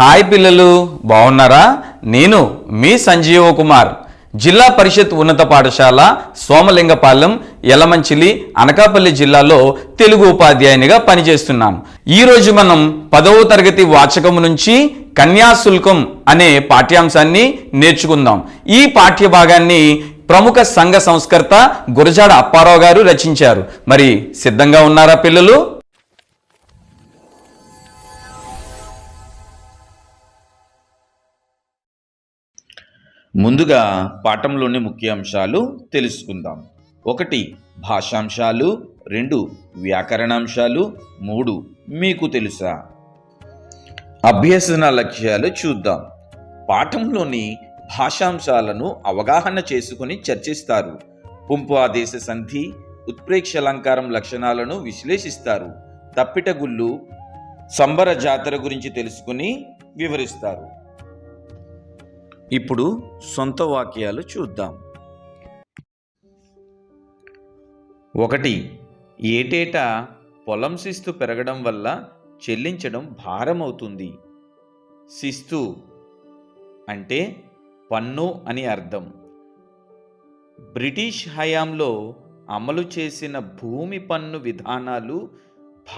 Hi పిల్లలు బాగున్నారా? నేను మీ సంజీవ కుమార్ జిల్లా పరిషత్ ఉన్నత పాఠశాల సోమలింగపాలెం యలమంచిలి అనకాపల్లి జిల్లాలో తెలుగు ఉపాధ్యాయునిగా పనిచేస్తున్నాను ఈరోజు మనం పదవ తరగతి వాచకం నుంచి కన్యాశుల్కం అనే పాఠ్యాంశాన్ని నేర్చుకుందాం. ఈ పాఠ్య భాగాన్ని ప్రముఖ సంఘ సంస్కర్త గురజాడ అప్పారావు గారు రచించారు. మరి సిద్ధంగా ఉన్నారా పిల్లలు? ముందుగా పాఠంలోని ముఖ్యాంశాలు తెలుసుకుందాం. ఒకటి భాషాంశాలు. రెండు వ్యాకరణాంశాలు. మూడు మీకు తెలుసా? అభ్యసన లక్ష్యాలు చూద్దాం. పాఠంలోని భాషాంశాలను అవగాహన చేసుకుని చర్చిస్తారు. పుంపు ఆదేశ సంధి ఉత్ప్రేక్షలంకారం లక్షణాలను విశ్లేషిస్తారు. తప్పిటగుళ్ళు సంబర జాతర గురించి తెలుసుకుని వివరిస్తారు. ఇప్పుడు సొంత వాక్యాలు చూద్దాం. ఒకటి ఏటేటా పొలం శిస్తు పెరగడం వల్ల చెల్లించడం భారమవుతుంది. శిస్తు అంటే పన్ను అని అర్థం. బ్రిటిష్ హయాంలో అమలు చేసిన భూమి పన్ను విధానాలు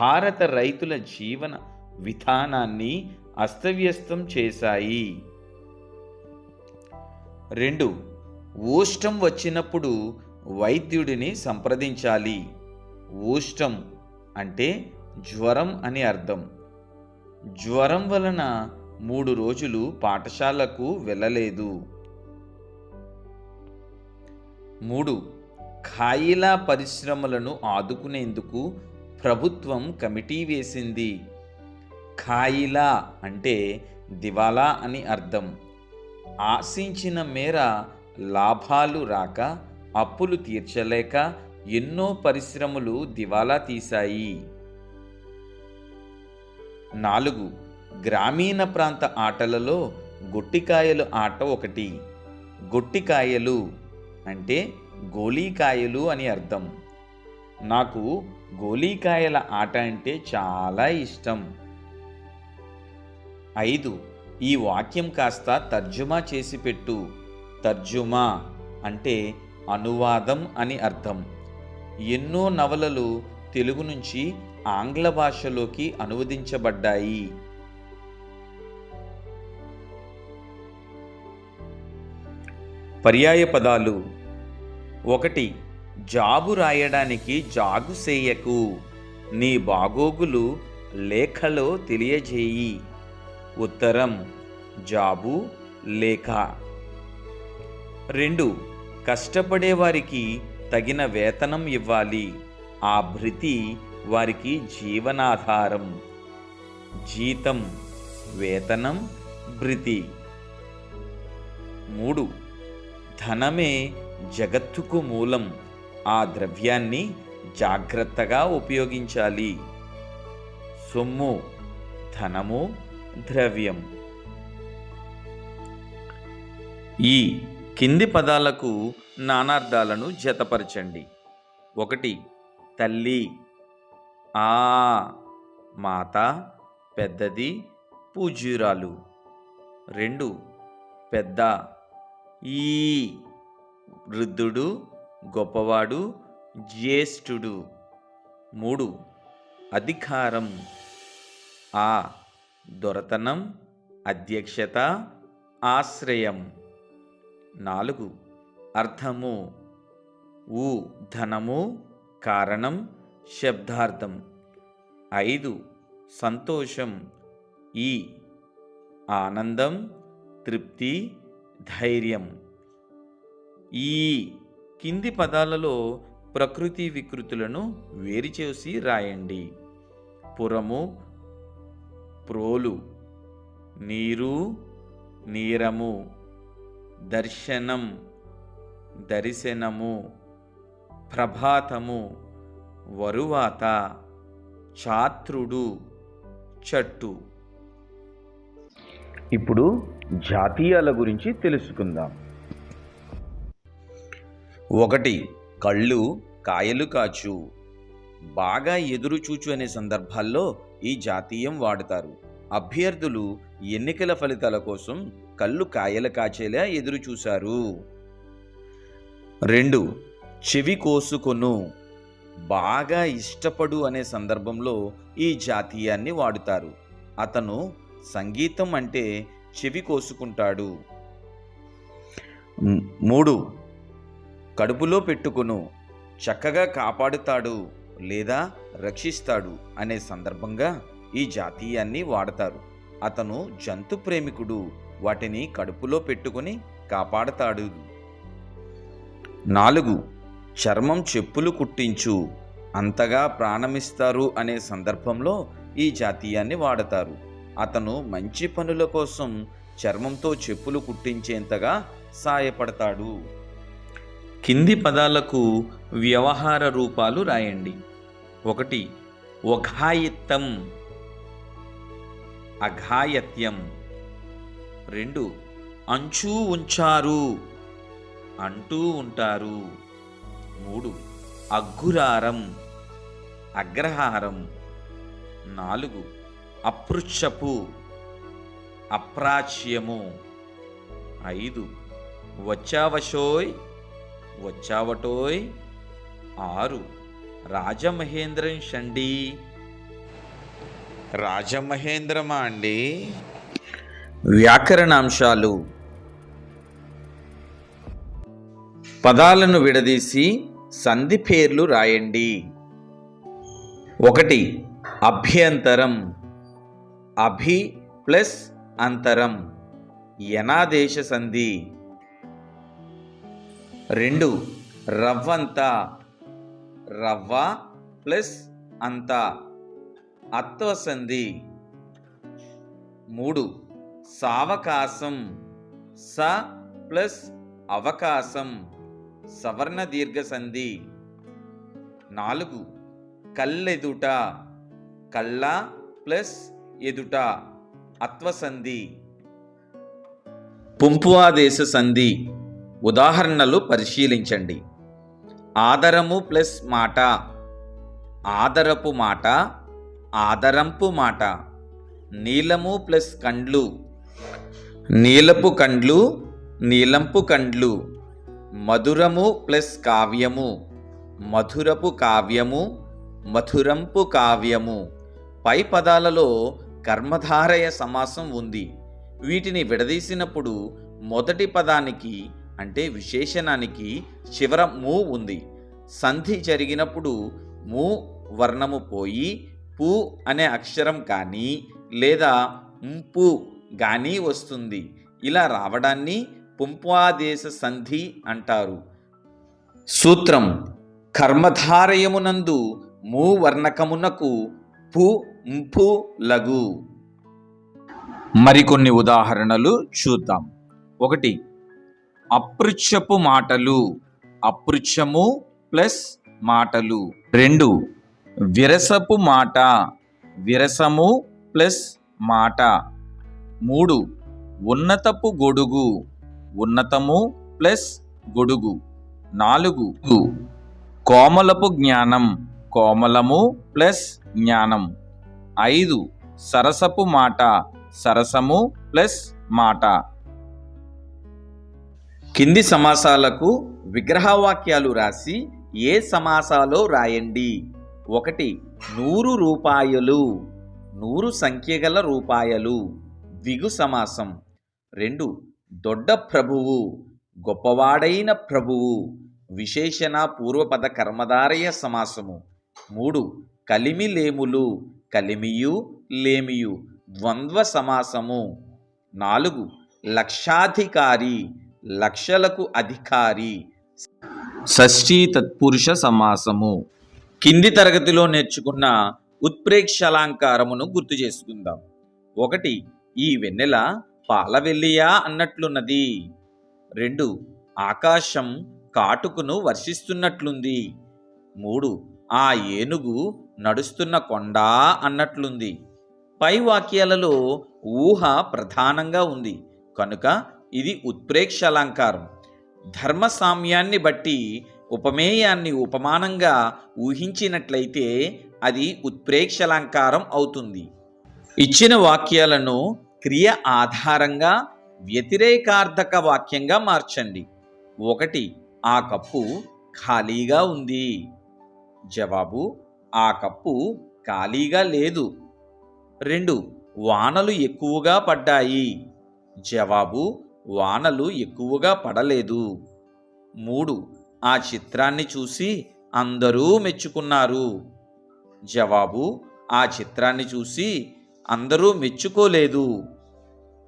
భారత రైతుల జీవన విధానాన్ని అస్తవ్యస్తం చేశాయి. రెండు ఊష్టం వచ్చినప్పుడు వైద్యుడిని సంప్రదించాలి. ఊష్టం అంటే జ్వరం అని అర్థం. జ్వరం వలన మూడు రోజులు పాఠశాలకు వెళ్ళలేదు. మూడు ఖాయిలా పరిశ్రమలను ఆదుకునేందుకు ప్రభుత్వం కమిటీ వేసింది. ఖాయిలా అంటే దివాలా అని అర్థం. ఆశించిన మేర లాభాలు రాక అప్పులు తీర్చలేక ఎన్నో పరిశ్రమలు దివాలా తీశాయి. నాలుగు గ్రామీణ ప్రాంత ఆటలలో గొట్టికాయలు ఆట ఒకటి. గొట్టికాయలు అంటే గోళీకాయలు అని అర్థం. నాకు గోళీకాయల ఆట అంటే చాలా ఇష్టం. ఐదు ఈ వాక్యం కాస్త తర్జుమా చేసి పెట్టు. తర్జుమా అంటే అనువాదం అని అర్థం. ఎన్నో నవలలు తెలుగు నుంచి ఆంగ్ల భాషలోకి అనువదించబడ్డాయి. పర్యాయ పదాలు. ఒకటి జాబు రాయడానికి జాగు చేయకు నీ బాగోగులు లేఖలో తెలియజేయి. ఉత్తరం జాబు లేఖ. రెండు కష్టపడే వారికి తగిన వేతనం ఇవ్వాలి. ఆ భృతి వారికి జీవనాధారం. జీతం వేతనం భృతి. మూడు ధనమే జగత్తుకు మూలం. ఆ ద్రవ్యాన్ని జాగ్రత్తగా ఉపయోగించాలి. సొమ్ము ధనము ద్రవ్యం. ఈ కింది పదాలకు నానార్థాలను జతపరచండి. ఒకటి తల్లి. ఆ మాత పెద్దది పూజ్యురాలు. రెండు పెద్ద. ఈ వృద్ధుడు గొప్పవాడు జ్యేష్ఠుడు. మూడు అధికారం. ఆ దొరతనం అధ్యక్షత ఆశ్రయం. నాలుగు. అర్థము. ఊ. ధనము. కారణం. శబ్దార్థం. ఐదు. సంతోషం. ఈ. ఆనందం. తృప్తి. ధైర్యం. ఈ. కింది పదాలలో ప్రకృతి వికృతులను వేరుచేసి రాయండి. పురము ప్రోలు నీరు నీరము దర్శనం దర్శనము ప్రభాతము వరువాత ఛాత్రుడు చట్టు. ఇప్పుడు జాతీయాల గురించి తెలుసుకుందాం. ఒకటి కళ్ళు కాయలు కాచు. బాగా ఎదురు చూచు అనే సందర్భాల్లో ఈ జాతీయం వాడతారు. అభ్యర్థులు ఎన్నికల ఫలితాల కోసం కళ్ళు కాయలు కాచేలా ఎదురు చూశారు. రెండు చెవి కోసుకొను. బాగా ఇష్టపడు అనే సందర్భంలో ఈ జాతీయాన్ని వాడుతారు. అతను సంగీతం అంటే చెవి కోసుకుంటాడు. మూడు కడుపులో పెట్టుకును. చక్కగా కాపాడుతాడు. లేదా రక్షిస్తాడు అనే సందర్భంగా ఈ జాతీయాన్ని వాడతారు. అతను జంతు ప్రేమికుడు వాటిని కడుపులో పెట్టుకుని కాపాడతాడు. నాలుగు చర్మం చెప్పులు కుట్టించు. అంతగా ప్రాణమిస్తారు అనే సందర్భంలో ఈ జాతీయాన్ని వాడతారు. అతను మంచి పనుల కోసం చర్మంతో చెప్పులు కుట్టించేంతగా సాయపడతాడు. కింది పదాలకు వ్యవహార రూపాలు రాయండి. ఒకటి ఒఘాయిత్తం అఘాయత్యం. రెండు అంచు ఉంచారు అంటూ ఉంటారు. మూడు అగ్గురారం అగ్రహారం. నాలుగు అపృచ్ఛపు అప్రాచ్యము. ఐదు వచ్చావశోయ్ వచ్చావటోయ్. ఆరు రాజమహేంద్రం షండి. రాజమహేంద్రమా అండి వ్యాకరణాంశాలు. పదాలను విడదీసి సంధి పేర్లు రాయండి. ఒకటి అభ్యంతరం. అభి ప్లస్ అంతరం. యనాదేశ సంధి. రెండు రవ్వంత. రవ్వ ప్లస్ అంత అత్వసంధి. మూడు సావకాశం. స ప్లస్ అవకాశం. సవర్ణ దీర్ఘ సంధి నాలుగు కళ్ళెదుట కళ్ళ ప్లస్ ఎదుట అత్వసంధి. పుంపువాదేశ సంధి. ఉదాహరణలు పరిశీలించండి. ఆదరము ప్లస్ మాట. ఆదరపు మాట ఆదరంపు మాట. నీలము ప్లస్ కండ్లు. నీలపు కండ్లు నీలంపు కండ్లు. మధురము ప్లస్ కావ్యము. మధురపు కావ్యము మధురంపు కావ్యము. పై పదాలలో కర్మధారయ సమాసం ఉంది. వీటిని విడదీసినప్పుడు మొదటి పదానికి అంటే విశేషణానికి చివర మూ ఉంది. సంధి జరిగినప్పుడు మూ వర్ణము పోయి పు అనే అక్షరం కానీ లేదా ఉంపు కానీ వస్తుంది. ఇలా రావడాన్ని పుంపాదేశ సంధి అంటారు. సూత్రం కర్మధారయమునందు మూ వర్ణకమునకు పుంపు లగు. మరికొన్ని ఉదాహరణలు చూద్దాం. ఒకటి అపృచ్ఛపు మాటలు. అపృచ్ఛము ప్లస్ మాటలు. రెండు విరసపు మాట. విరసము ప్లస్ మాట. మూడు ఉన్నతపు గొడుగు. ఉన్నతము ప్లస్ గొడుగు. నాలుగు కోమలపు జ్ఞానం. కోమలము ప్లస్ జ్ఞానం. ఐదు సరసపు మాట. సరసము ప్లస్ మాట. కింది సమాసాలకు విగ్రహవాక్యాలు రాసి ఏ సమాసాలో రాయండి? ఒకటి నూరు రూపాయలు. నూరు సంఖ్యగల రూపాయలు. విగు సమాసం. రెండు దొడ్డ ప్రభువు. గొప్పవాడైన ప్రభువు. విశేషణ పూర్వపద కర్మధారయ సమాసము. మూడు కలిమి లేములు. కలిమియు లేమియు. ద్వంద్వ సమాసము. నాలుగు లక్షాధికారి. లక్షలకు అధికారి. షష్ఠీ తత్పురుష సమాసము. కింది తరగతిలో నేర్చుకున్న ఉత్ప్రేక్షలాంకారమును గుర్తు చేసుకుందాం. ఒకటి ఈ వెన్నెల పాలవెల్లియా అన్నట్లున్నది. రెండు ఆకాశం కాటుకును వర్షిస్తున్నట్లుంది. మూడు ఆ ఏనుగు నడుస్తున్న కొండ అన్నట్లుంది. పై వాక్యాలలో ఊహ ప్రధానంగా ఉంది. కనుక ఇది ఉత్ప్రేక్షలాంకారం. ధర్మ సామ్యాన్ని బట్టి ఉపమేయాన్ని ఉపమానంగా ఊహించినట్లయితే అది ఉత్ప్రేక్షలంకారం అవుతుంది. ఇచ్చిన వాక్యాలను క్రియ ఆధారంగా వ్యతిరేకార్థక వాక్యంగా మార్చండి. ఒకటి ఆ కప్పు ఖాళీగా ఉంది. జవాబు ఆ కప్పు ఖాళీగా లేదు. రెండు వానలు ఎక్కువగా పడ్డాయి. జవాబు వానలు ఎక్కువగా పడలేదు. మూడు ఆ చిత్రాన్ని చూసి అందరూ మెచ్చుకున్నారు. జవాబు ఆ చిత్రాన్ని చూసి అందరూ మెచ్చుకోలేదు.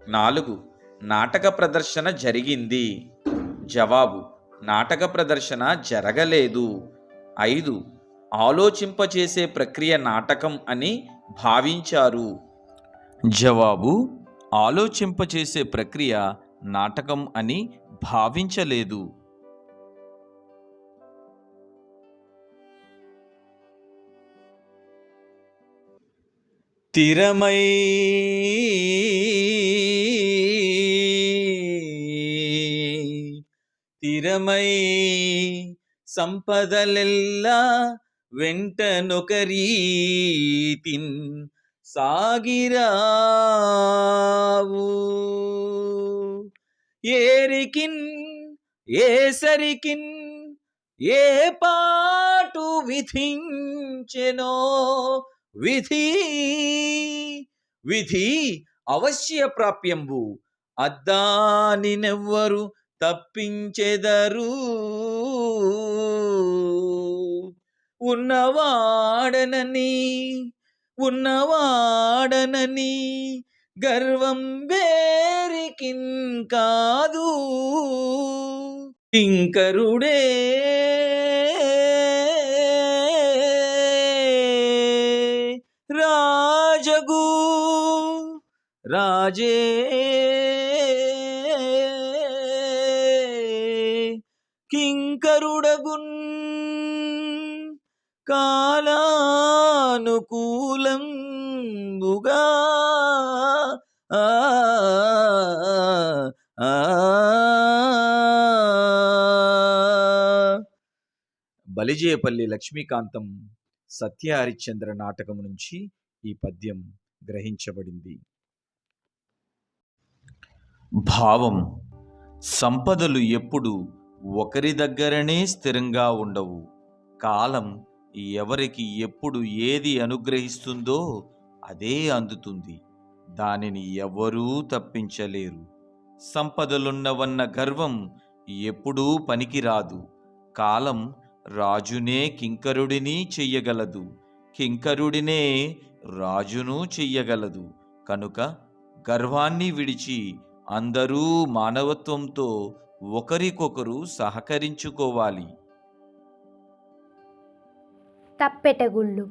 నాలుగు నాటక ప్రదర్శన జరిగింది. జవాబు నాటక ప్రదర్శన జరగలేదు. ఐదు ఆలోచింపచేసే ప్రక్రియ నాటకం అని భావించారు. జవాబు ఆలోచింపచేసే ప్రక్రియ నాటకం అని భావించలేదు. తిరమై తిరమై సంపదలెల్లా వెంట నొకరీతిన్ సాగిరావు. ఏరికిన్ ఏసరికిన్ ఏ పాటు విధించెనో విధి విధి అవశ్య ప్రాప్యంబు అద్దానినెవ్వరు తప్పించెదరు. ఉన్నవాడనని ఉన్నవాడనని గర్వం వేరికిన్ కాదు. ఇంకరుడే రాజగు. రాజే. కింకరుడగున్ బలిజేపల్లి లక్ష్మీకాంతం సత్య హరిశ్చంద్ర నాటకం నుంచి ఈ పద్యం గ్రహించబడింది. భావం సంపదలు ఎప్పుడు ఒకరి దగ్గరనే స్థిరంగా ఉండవు. కాలం ఎవరికి ఎప్పుడు ఏది అనుగ్రహిస్తుందో అదే అందుతుంది. దానిని ఎవరూ తప్పించలేరు. సంపదలున్నవన్న గర్వం ఎప్పుడూ పనికిరాదు. కాలం రాజునే కింకరుడిని చెయ్యగలదు. కింకరుడినే రాజును చెయ్యగలదు. కనుక గర్వాన్ని విడిచి అందరూ మానవత్వంతో ఒకరికొకరు సహకరించుకోవాలి. తప్పెటగుళ్ళు.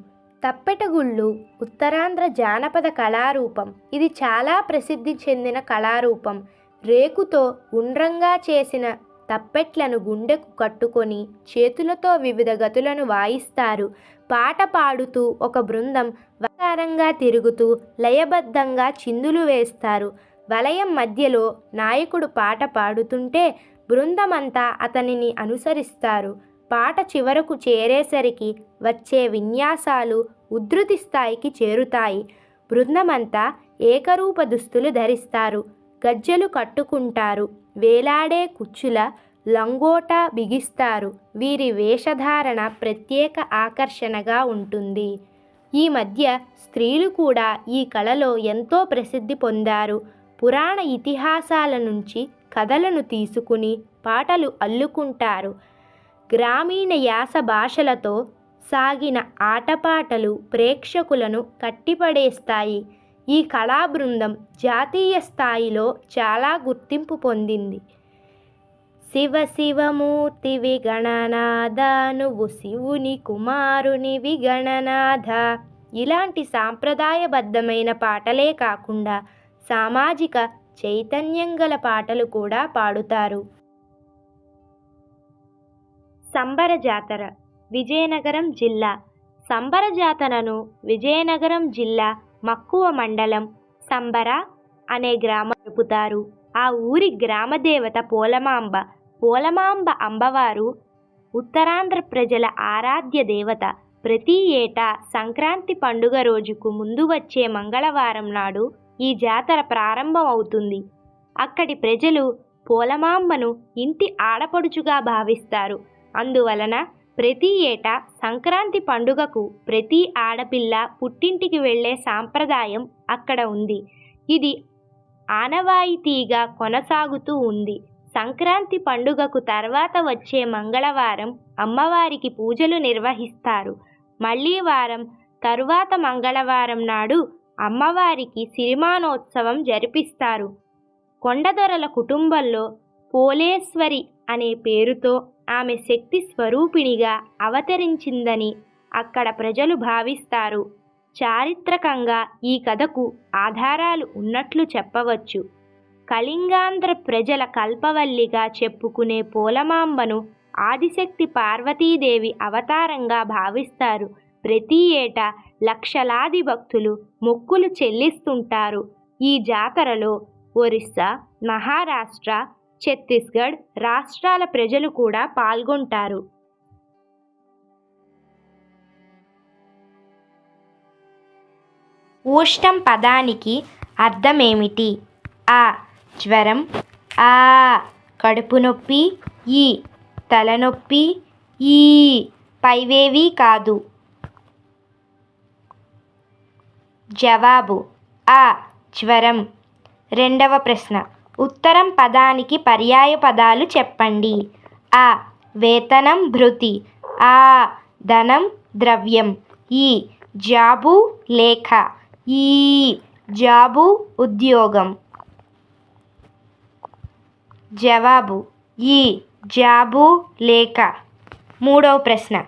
తప్పెటగుళ్ళు ఉత్తరాంధ్ర జానపద కళారూపం. ఇది చాలా ప్రసిద్ధి చెందిన కళారూపం. రేకుతో ఉండ్రంగా చేసిన తప్పెట్లను గుండెకు కట్టుకొని చేతులతో వివిధ గతులను వాయిస్తారు. పాట పాడుతూ ఒక బృందం వకారంగా తిరుగుతూ లయబద్ధంగా చిందులు వేస్తారు. వలయం మధ్యలో నాయకుడు పాట పాడుతుంటే బృందమంతా అతనిని అనుసరిస్తారు. పాట చివరకు చేరేసరికి వచ్చే విన్యాసాలు ఉద్ధృతి స్థాయికి చేరుతాయి. బృందమంతా ఏకరూప దుస్తులు ధరిస్తారు. గజ్జెలు కట్టుకుంటారు. వేలాడే కుచ్చుల లంగోట బిగిస్తారు. వీరి వేషధారణ ప్రత్యేక ఆకర్షణగా ఉంటుంది. ఈ మధ్య స్త్రీలు కూడా ఈ కళలో ఎంతో ప్రసిద్ధి పొందారు. పురాణ ఇతిహాసాల నుంచి కథలను తీసుకుని పాటలు అల్లుకుంటారు. గ్రామీణ యాస భాషలతో సాగిన ఆటపాటలు ప్రేక్షకులను కట్టిపడేస్తాయి. ఈ కళా బృందం జాతీయ స్థాయిలో చాలా గుర్తింపు పొందింది. శివ శివమూర్తివి గణనాథ నువ్వు శివుని కుమారునివి గణనాథ ఇలాంటి సాంప్రదాయబద్ధమైన పాటలే కాకుండా సామాజిక చైతన్యం గల పాటలు కూడా పాడుతారు. సంబర జాతర విజయనగరం జిల్లా. సంబర జాతరను విజయనగరం జిల్లా మక్కువ మండలం సంబర అనే గ్రామం జరుపుతారు ఆ ఊరి గ్రామదేవత పోలమాంబ. పోలమాంబ అంబవారు ఉత్తరాంధ్ర ప్రజల ఆరాధ్య దేవత. ప్రతి ఏటా సంక్రాంతి పండుగ రోజుకు ముందు వచ్చే మంగళవారం నాడు ఈ జాతర ప్రారంభం అవుతుంది అక్కడి ప్రజలు పోలమాంబను ఇంటి ఆడపడుచుగా భావిస్తారు. అందువలన ప్రతి ఏటా సంక్రాంతి పండుగకు ప్రతి ఆడపిల్ల పుట్టింటికి వెళ్ళే సాంప్రదాయం అక్కడ ఉంది. ఇది ఆనవాయితీగా కొనసాగుతూ ఉంది. సంక్రాంతి పండుగకు తర్వాత వచ్చే మంగళవారం అమ్మవారికి పూజలు నిర్వహిస్తారు. మళ్ళీ వారం తరువాత మంగళవారం నాడు అమ్మవారికి సిరిమానోత్సవం జరిపిస్తారు. కొండదొరల కుటుంబంలో పోలేశ్వరి అనే పేరుతో ఆమె శక్తి స్వరూపిణిగా అవతరించిందని అక్కడ ప్రజలు భావిస్తారు. చారిత్రకంగా ఈ కథకు ఆధారాలు ఉన్నట్లు చెప్పవచ్చు. కళింగాంధ్ర ప్రజల కల్పవల్లిగా చెప్పుకునే పోలమాంబను ఆదిశక్తి పార్వతీదేవి అవతారంగా భావిస్తారు. ప్రతి ఏటా లక్షలాది భక్తులు మొక్కులు చెల్లిస్తుంటారు. ఈ జాతరలో ఒరిస్సా మహారాష్ట్ర ఛత్తీస్గఢ్ రాష్ట్రాల ప్రజలు కూడా పాల్గొంటారు. ఊష్టం పదానికి అర్థమేమిటి? ఆ. జ్వరం. ఆ. కడుపు నొప్పి. ఈ. తలనొప్పి. ఈ. పైవేవీ కాదు. జవాబు. ఆ. జ్వరం. రెండవ ప్రశ్న. ఉత్తరం పదానికి పర్యాయ పదాలు చెప్పండి. ఆ వేతనం భృతి. ఆ. ధనం ద్రవ్యం. ఈ. జాబు లేఖ. ఈ. జాబు ఉద్యోగం. జవాబు. ఈ. జాబు లేఖ. మూడవ ప్రశ్న.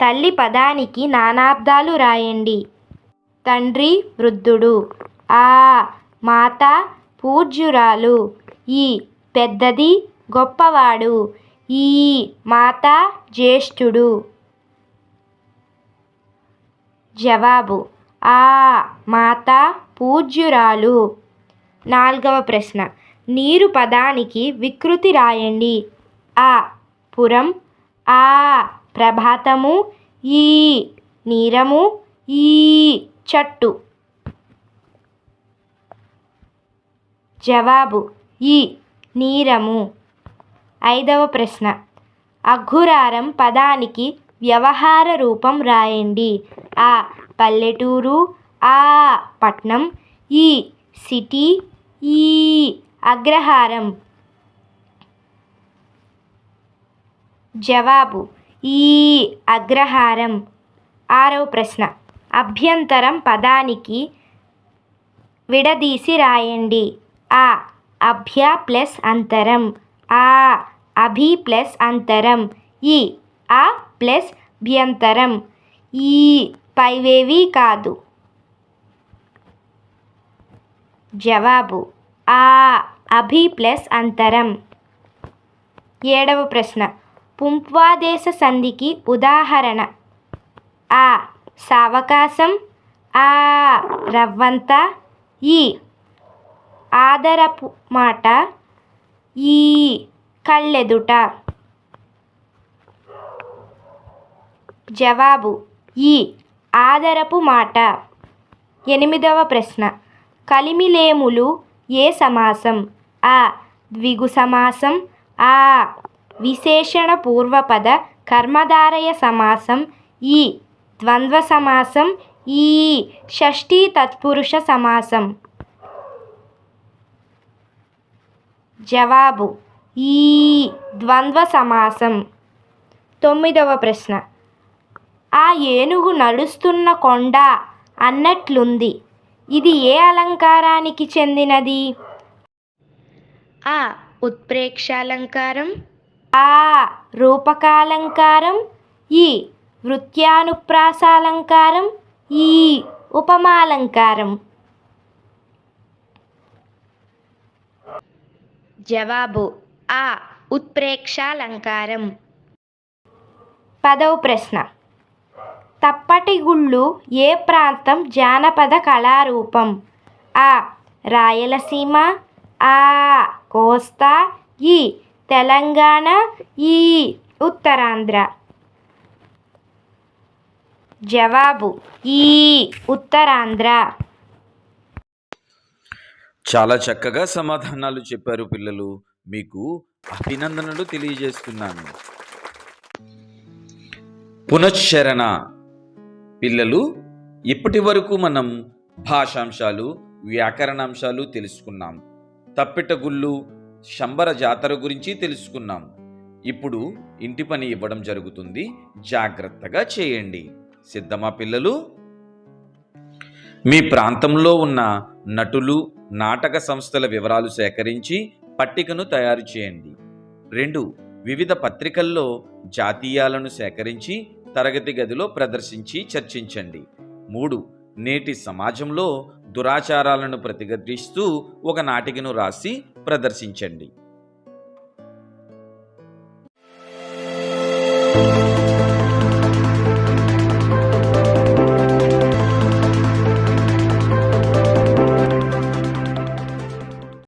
తల్లి పదానికి నానార్థాలు రాయండి. తండ్రి వృద్ధుడు. ఆ. మాత పూజ్యురాలు. ఈ పెద్దది గొప్పవాడు. ఈ మాత జ్యేష్ఠుడు. జవాబు. ఆ మాత పూజ్యురాలు. నాలుగవ ప్రశ్న. నీరు పదానికి వికృతి రాయండి. ఆ పురం ఆ ప్రభాతము ఈ నీరము ఈ చట్టు. జవాబు ఈ నీరము. ఐదవ ప్రశ్న. అఘురారం పదానికి వ్యవహార రూపం రాయండి. ఆ పల్లెటూరు ఆ పట్నం ఈ సిటీ ఈ అగ్రహారం. జవాబు ఈ అగ్రహారం. ఆరవ ప్రశ్న. అభ్యంతరం పదానికి విడదీసి రాయండి. ఆ అభ్య ప్లస్ అంతరం. ఆ అభి ప్లస్ అంతరం. ఈ ఆ ప్లస్ భ్యంతరం. ఈ పైవేవి కాదు. జవాబు ఆ అభి ప్లస్ అంతరం. ఏడవ ప్రశ్న. పుంప్వాదేశ సంధికి ఉదాహరణ. ఆ సావకాశం. ఆ రవ్వంత. ఈ ఆదరపు మాట ఈ కళ్ళెదుట. జవాబు ఈ ఆదరపు మాట. ఎనిమిదవ ప్రశ్న. కలిమిలేములు ఏ సమాసం? ఆ ద్విగు సమాసం ఆ విశేషణ పూర్వపద కర్మధారయ సమాసం ఈ ద్వంద్వ సమాసం ఈ షష్ఠీ తత్పురుష సమాసం. జవాబు. ఈ ద్వంద్వ సమాసం. తొమ్మిదవ ప్రశ్న. ఆ ఏనుగు నడుస్తున్న కొండ అన్నట్లుంది. ఇది ఏ అలంకారానికి చెందినది? ఆ ఉత్ప్రేక్షాలంకారం. ఆ రూపకాలంకారం. ఈ వృత్యానుప్రాసాలంకారం ఈ ఉపమాలంకారం. జవాబు ఆ. ఉత్ప్రేక్షాలంకారం పదవ ప్రశ్న. తప్పటి గుళ్ళు ఏ ప్రాంతం జానపద కళారూపం? ఆ. రాయలసీమ. ఆ. కోస్తా. ఈ. తెలంగాణ. ఈ. ఉత్తరాంధ్ర. జవాబు ఈ. ఉత్తరాంధ్ర. చాలా చక్కగా సమాధానాలు చెప్పారు పిల్లలు. మీకు అభినందనలు తెలియజేస్తున్నాను. పునశ్చరణ. పిల్లలు ఇప్పటి వరకు మనం భాషాంశాలు వ్యాకరణాంశాలు తెలుసుకున్నాం. తప్పెటగుళ్ళు శంబర జాతర గురించి తెలుసుకున్నాం. ఇప్పుడు ఇంటి పని ఇవ్వడం జరుగుతుంది. జాగ్రత్తగా చేయండి. సిద్ధమా పిల్లలు? మీ ప్రాంతంలో ఉన్న నటులు నాటక సంస్థల వివరాలు సేకరించి పట్టికను తయారు చేయండి. రెండు వివిధ పత్రికల్లో జాతీయాలను సేకరించి తరగతి గదిలో ప్రదర్శించి చర్చించండి. మూడు నేటి సమాజంలో దురాచారాలను ప్రతిఘటిస్తూ ఒక నాటికను రాసి ప్రదర్శించండి.